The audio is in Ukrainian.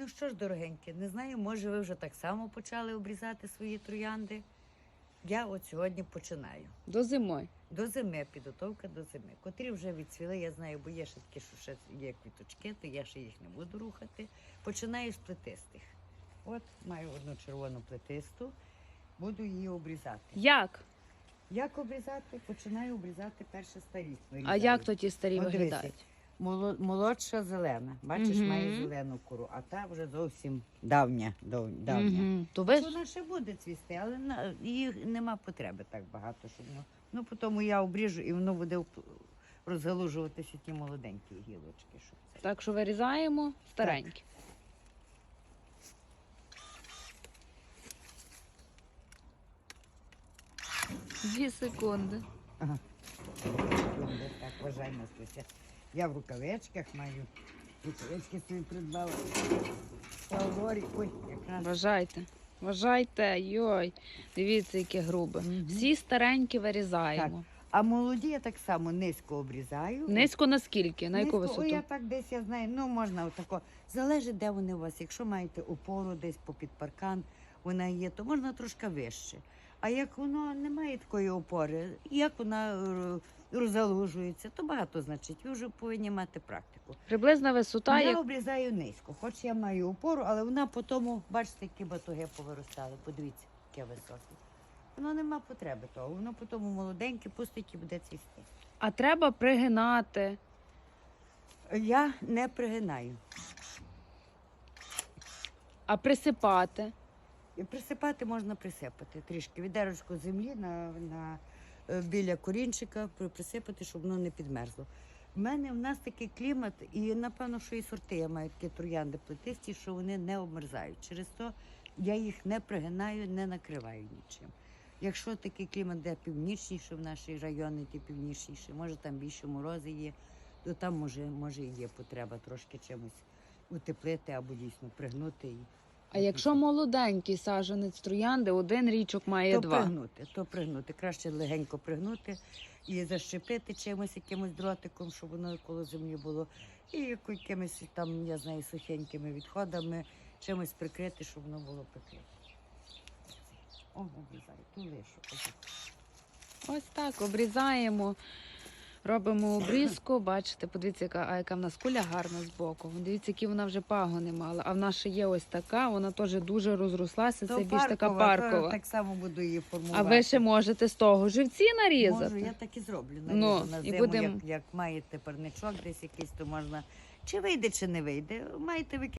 Ну що ж, дорогенькі, не знаю, може ви вже так само почали обрізати свої троянди. Я от сьогодні починаю. До зими. До зими, підготовка до зими. Котрі вже відцвіли, я знаю, бо є ще такі, що ще є квіточки, то я ще їх не буду рухати. Починаю з плетистих. От маю одну червону плетисту, буду її обрізати. Як? Як обрізати? Починаю обрізати перше старі. А як то ті старі От виглядають? Моло- Молодша зелена. Бачиш, Мгм. має зелену кору, а та вже зовсім давня. дав- давня. Мгм. То ви Вона ще буде цвісти, але на, її нема потреби так багато, щоб ну, ну потім я обріжу і воно буде вп- розгалужуватися ті молоденькі гілочки. Щоб це. так, що вирізаємо старенькі. Дві секунди. Ага. Так, вважай Настуся. Я в рукавичках маю. Рукавички собі придбала. Павлорі. Ой, якраз. Вважайте. Вважайте, йой. Дивіться, яке грубе. Мгм. Всі старенькі вирізаємо. А молоді я так само низько обрізаю. Низько наскільки? На яку Низько, висоту? О, я так десь я знаю. Ну можна отако. Залежить, де вони у вас. Якщо маєте опору десь попід паркан, вона є, то можна трошки вище. А як воно не має такої опори, як вона е, розгалужується, то багато значить. Ви вже повинні мати практику. Приблизна висота, я як обрізаю низько, хоч я маю опору, але вона по тому, бачите, які батоги повиростали. Подивіться, яке високе. Воно нема потреби того. Воно по тому молоденьке, пустить і буде цвісти. а треба пригинати. Я не пригинаю. А присипати. Присипати можна присипати трішки. Відерочку землі на, на, е, біля корінчика присипати, щоб воно не підмерзло. В мене в нас такий клімат, і напевно, що і сорти я маю такі троянди плетисті, що вони не обмерзають. Через то я їх не пригинаю, не накриваю нічим. Якщо такий клімат, де північніше в нашій районі, ті північніше, може там більше морози є, то там може, може і є потреба трошки чимось утеплити або дійсно пригнути. А якщо молоденький саджанець троянди, один річок має то два. пригнути, то пригнути. Краще легенько пригнути і защепити чимось, якимось дротиком, щоб воно коло землі було. І якимись там, я знаю, сухенькими відходами, чимось прикрити, щоб воно було прикрите. О, обрізаю, ту лишу. Ось так, обрізаємо, робимо обрізку. Бачите, подивіться, яка, а яка в нас куля гарна з боку. Дивіться, які вона вже пагони мала. А в нас ще є ось така, вона теж дуже розрослася. Це То більш така паркова, паркова. Так само буду її А ви ще можете з того живці нарізати. Можу, я так і зроблю. Ну, Наріжу на і зиму, будем- як, як маєте парничок десь якийсь, то можна чи вийде, чи не вийде. Маєте ви